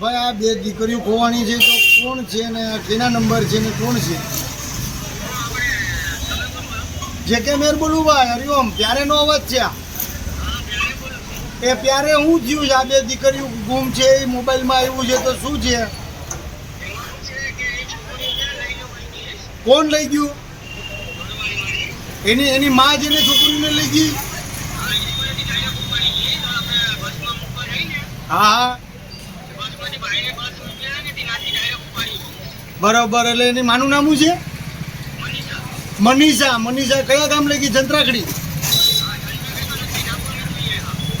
ભાઈ, આ બે દીકરીઓ ખોવાની છે, તો કોણ છે ને કેના નંબર છે ને કોણ છે? જે કે મેર બોલું ભાઈ હરિઓમ ત્યારે નો અવાજ છે આ. એ પ્યારે હું થયું છે, આ બે દીકરીઓ ગુમ છે, એ મોબાઈલમાં આવ્યું છે, તો શું છે? કોણ લઈ ગયું? એની એની માં જેને છોકરીને લઈ ગઈ? હા હા. બરોબર, એટલે એની માનું નામું છે? મનીષા. મનીષા કયા ગામ લઈ ગઈ જંત્રાકડી.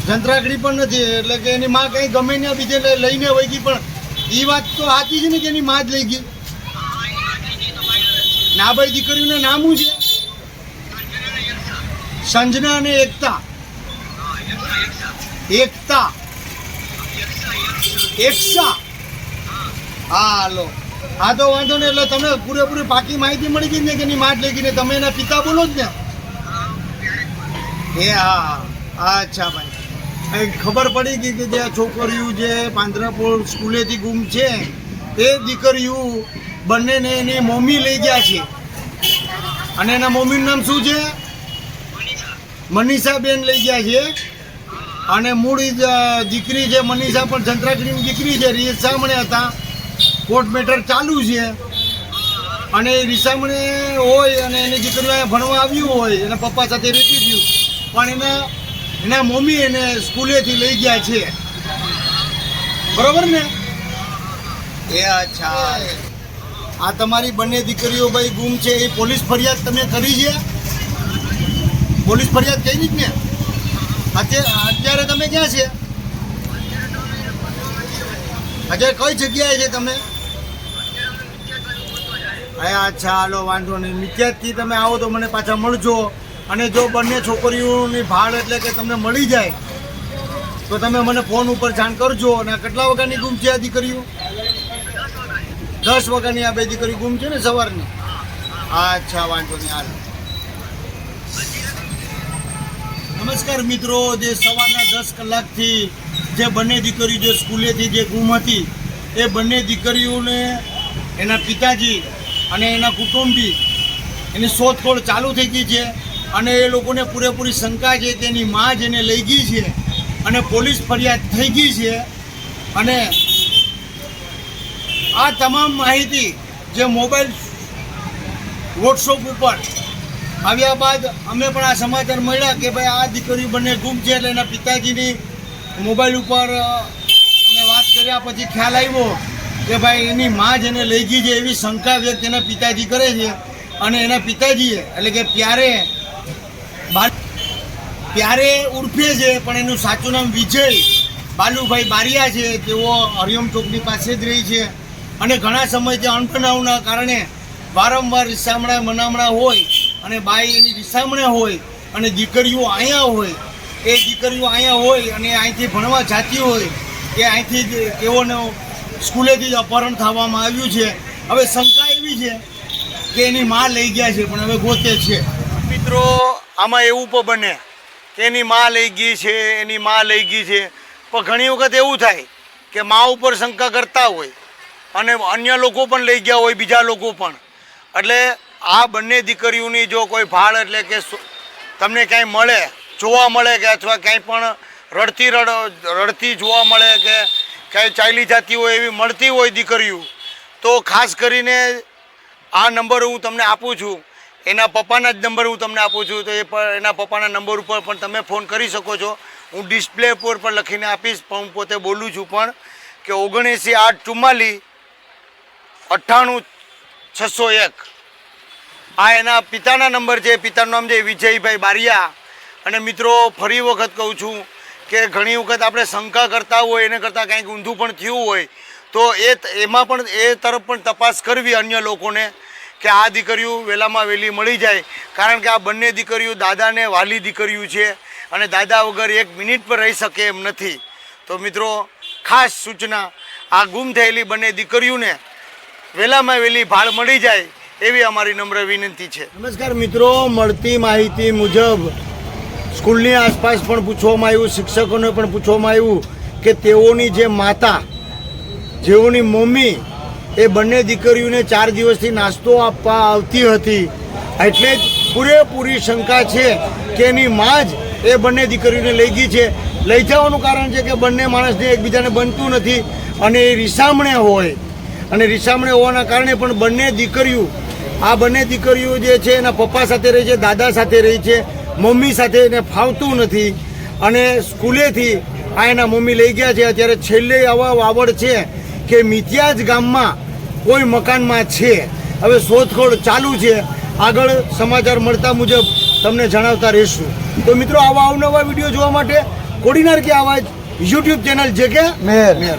જંત્રાકડી પણ નથી, એટલે કે એની માં કઈ ગમે ને બીજે લઈને વહી ગઈ, પણ એ વાત તો સાચી છે ને કે એની માં જ લઈ ગઈ? ના ભાઈ દીકરીનું નામ છે? સંજના અને એકતા. એકતા. એકસા હા હાલો હા, તો વાંધો નહીં, એટલે તમને પૂરેપૂરી પાકી માહિતી મળી ગઈ ને કે એની માટ લઈ ગઈ તમે એના પિતા બોલો જ ને? એ, હા અચ્છા ભાઈ. એ ખબર પડી ગઈ કે જે આ છોકરીઓ જે પાંજરાપોળ સ્કૂલેથી ગુમ છે, એ દીકરીઓ બંનેને એની મમ્મી લઈ ગયા છે. અને એના મમ્મીનું નામ શું છે? મનીષાબેન લઈ ગયા છે. અને મૂળ દીકરી છે મનીષા પણ જંત્રાકડીની દીકરી છે રીસામણે હતા. કોર્ટ મેટર ચાલુ છે. અને એ રીસામણે હોય અને એની દીકરીઓ અહીંયા ભણવા આવ્યું હોય, એના પપ્પા સાથે રહેતી થયું. પણ એના એના મમ્મી એને સ્કૂલેથી લઈ ગયા છે. બરોબર ને? એ અચ્છા. આ તમારી બંને દીકરીઓ ભાઈ ગુમ છે, એ પોલીસ ફરિયાદ તમે કરી છે? પોલીસ ફરિયાદ કરી જ ને અત્યારે તમે ક્યાં છે? અત્યારે કઈ જગ્યાએ છે તમે? અચ્છા હાલો, વાંધો નહીં. નિત્યાથી તમે આવો તો મને પાછા મળજો. અને જો બંને છોકરીઓની ભાડ એટલે કે તમને મળી જાય, તો તમે મને ફોન ઉપર જાણ કરજો. અને કેટલા વાગ્યાની ગુમ છે આ દીકરીઓ? દસ વાગ્યાની આ બે દીકરી ગુમ છે ને સવારની? અચ્છા, વાંધો નહીં, હાલ. નમસ્કાર મિત્રો, જે સવારના દસ કલાકથી જે બંને દીકરીઓ જે સ્કૂલેથી જે ગુમ હતી, એ બંને દીકરીઓને એના પિતાજી અને એના કુટુંબી એની શોધખોળ ચાલુ થઈ ગઈ છે અને એ લોકોને પૂરેપૂરી શંકા છે એની માં જેને લઈ ગઈ છે અને પોલીસ ફરિયાદ થઈ ગઈ છે. અને આ તમામ માહિતી જે મોબાઈલ વોટ્સઅપ ઉપર આવ્યા બાદ અમે પણ આ સમાચાર મળ્યા કે ભાઈ આ દીકરી બંને ગુમ છે એટલે એના પિતાજીની મોબાઈલ ઉપર અમે વાત કર્યા, પછી ખ્યાલ આવ્યો કે ભાઈ એની માં જેને લઈ ગઈ છે એવી શંકા વ્યક્ત એના પિતાજી કરે છે. અને એના પિતાજીએ, એટલે કે પ્યારે પ્યારે ઉર્ફે છે, પણ એનું સાચું નામ વિજય બાલુભાઈ બારિયા છે, તેઓ હરિયમ ચોકની પાસે જ રહી છે. અને ઘણા સમયથી અણબનાવના કારણે વારંવાર રિસામણા મનામણા હોય અને બાઈ એની રીસામણે હોય અને દીકરીઓ અહીંયા હોય. એ દીકરીઓ અહીંયા હોય અને અહીંથી ભણવા જાતી હોય કે અહીંથી જ તેઓને સ્કૂલેથી જ અપહરણ થવામાં આવ્યું છે. હવે શંકા એવી છે કે એની માં લઈ ગયા છે, પણ હવે ગોતે છે. મિત્રો, આમાં એવું પણ બને કે એની માં લઈ ગઈ છે, એની માં લઈ ગઈ છે. પણ ઘણી વખત એવું થાય કે મા ઉપર શંકા કરતા હોય અને અન્ય લોકો પણ લઈ ગયા હોય, બીજા લોકો પણ. એટલે આ બંને દીકરીઓની જો કોઈ ભાળ એટલે કે તમને ક્યાંય મળે, જોવા મળે કે અથવા ક્યાંય પણ રડતી રડ રડતી જોવા મળે કે ક્યાંય ચાલી જતી હોય એવી મળતી હોય દીકરીઓ, તો ખાસ કરીને આ નંબર હું તમને આપું છું. એના પપ્પાના જ નંબર હું તમને આપું છું. તો એ પણ એના પપ્પાના નંબર ઉપર પણ તમે ફોન કરી શકો છો. હું ડિસ્પ્લે ઉપર પણ લખીને આપીશ, પણ હું પોતે બોલું છું પણ કે ઓગણએંસી આઠ ચુમ્માલીસ અઠ્ઠાણું છસો એક. આ એના પિતાના નંબર છે. પિતાનું નામ છે વિજયભાઈ બારિયા. અને મિત્રો, ફરી વખત કહું છું કે ઘણી વખત આપણે શંકા કરતા હોય, એને કરતાં કંઈક ઊંધું પણ થયું હોય, તો એ એમાં પણ, એ તરફ પણ તપાસ કરવી અન્ય લોકોને કે આ દીકરીઓ વહેલામાં વહેલી મળી જાય. કારણ કે આ બંને દીકરીઓ દાદાને વાલી દીકરીઓ છે અને દાદા વગર એક મિનિટ પર રહી શકે એમ નથી. તો મિત્રો, ખાસ સૂચના, આ ગુમ થયેલી બંને દીકરીઓને વહેલામાં વહેલી ભાળ મળી જાય એવી અમારી નમ્ર વિનંતી છે. નમસ્કાર મિત્રો, મળતી માહિતી મુજબ સ્કૂલની આસપાસ પણ પૂછવામાં આવ્યું, શિક્ષકોને પણ પૂછવામાં આવ્યું કે તેઓની જે માતા, જેઓની મમ્મી એ બંને દીકરીઓને ચાર દિવસથી નાસ્તો આપવા આવતી હતી. એટલે જ પૂરેપૂરી શંકા છે કે એની માં જ એ બંને દીકરીઓને લઈ ગઈ છે. લઈ જવાનું કારણ છે કે બંને માણસને એકબીજાને બનતું નથી અને એ રીસામણે હોય. અને રીસામણે હોવાના કારણે પણ બંને દીકરીઓ, આ બંને દીકરીઓ જે છે એના પપ્પા સાથે રહી છે, દાદા સાથે રહી છે. મમ્મી સાથે એને ફાવતું નથી. અને સ્કૂલેથી આ એના મમ્મી લઈ ગયા છે. અત્યારે છેલ્લે આવા વાવડ છે કે મિતિયાજ ગામમાં કોઈ મકાનમાં છે. હવે શોધખોળ ચાલુ છે. આગળ સમાચાર મળતા મુજબ તમને જણાવતા રહીશું. તો મિત્રો આવા અવનવા વીડિયો જોવા માટે કોડીનાર કે આવાજ યુટ્યુબ ચેનલ જે કે? મેર. મેર.